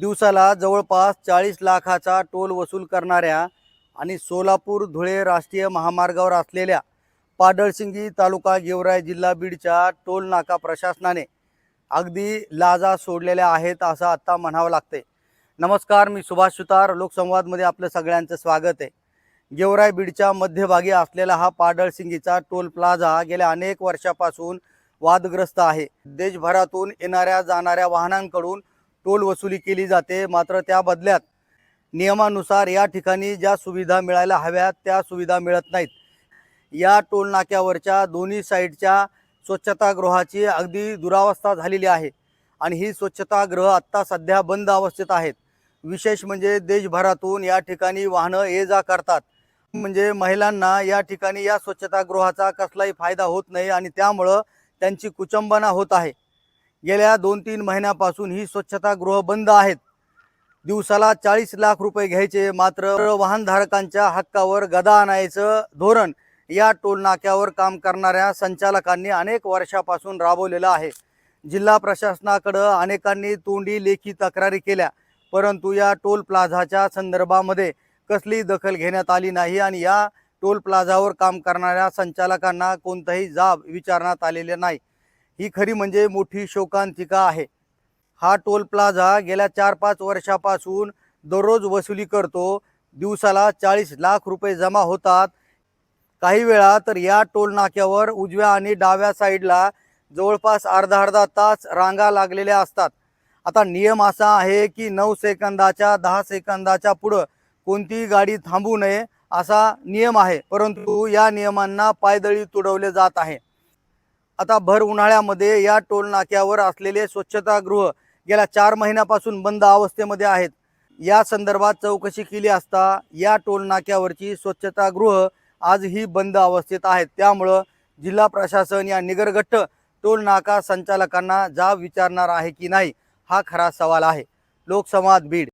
दिवसाला जवळपास चाळीस लाखाचा टोल वसूल करणाऱ्या आणि सोलापूर धुळे राष्ट्रीय महामार्गावर असलेल्या पाडळसिंगी तालुका गेवराय जिल्हा बीडच्या टोल नाका प्रशासनाने अगदी लाजा सोडलेल्या आहेत असं आत्ता म्हणावं लागते नमस्कार मी सुभाष सुतार. लोकसंवादमध्ये आपलं सगळ्यांचं स्वागत आहे. गेवराय बीडच्या मध्यभागी असलेला हा पाडळसिंगीचा टोल प्लाझा गेल्या अनेक वर्षापासून वादग्रस्त आहे. देशभरातून येणाऱ्या जाणाऱ्या वाहनांकडून टोल वसुली केली जाते. मात्र त्या बदल्यात नियमानुसार या ठिकाणी ज्या सुविधा मिळायला हव्यात त्या सुविधा मिळत नाहीत. या टोल नाक्यावरच्या दोन्ही साईडच्या स्वच्छतागृहाची अगदी दुरावस्था झालेली आहे आणि ही स्वच्छतागृह आत्ता सध्या बंद अवस्थेत आहेत. विशेष म्हणजे देशभरातून या ठिकाणी वाहनं ये जा करतात. म्हणजे महिलांना या ठिकाणी या स्वच्छतागृहाचा कसलाही फायदा होत नाही आणि त्यामुळं त्यांची कुचंबना होत आहे. गेल्या दोन तीन महिन्यापासून ही स्वच्छतागृह बंद आहेत. दिवसाला चाळीस लाख रुपये घ्यायचे मात्र वाहनधारकांच्या हक्कावर गदा आणायचं धोरण या टोलनाक्यावर काम करणाऱ्या संचालकांनी अनेक वर्षापासून राबवलेलं आहे. जिल्हा प्रशासनाकडं अनेकांनी तोंडी लेखी तक्रारी केल्या परंतु या टोल प्लाझाच्या संदर्भामध्ये कसलीही दखल घेण्यात आली नाही आणि या टोल प्लाझावर काम करणाऱ्या संचालकांना कोणताही जाब विचारण्यात आलेले नाही. ही खरी म्हणजे मोठी शोकांतिका आहे. हा टोल प्लाझा गेल्या चार पाच वर्षापासून दररोज वसुली करतो. दिवसाला चाळीस लाख रुपये जमा होतात. काही वेळा तर या टोल नाक्यावर उजव्या आणि डाव्या साईडला जवळपास अर्धा अर्धा तास रांगा लागलेल्या असतात. आता नियम असा आहे की नऊ सेकंदाच्या दहा सेकंदाच्या पुढं कोणतीही गाडी थांबू नये असा नियम आहे. परंतु या नियमांना पायदळी तुडवले जात आहे. आता भर उन्हाळ्यामध्ये या टोल नाक्यावर असलेले स्वच्छतागृह गेल्या चार महिन्यापासून बंद अवस्थेमध्ये आहेत. या संदर्भात चौकशी केली असता या टोल नाक्यावरची स्वच्छतागृह आजही बंद अवस्थेत आहेत. त्यामुळं जिल्हा प्रशासन या निगरगट्ट टोल नाका संचालकांना जाब विचारणार आहे की नाही हा खरा सवाल आहे. लोकसंवाद बीड.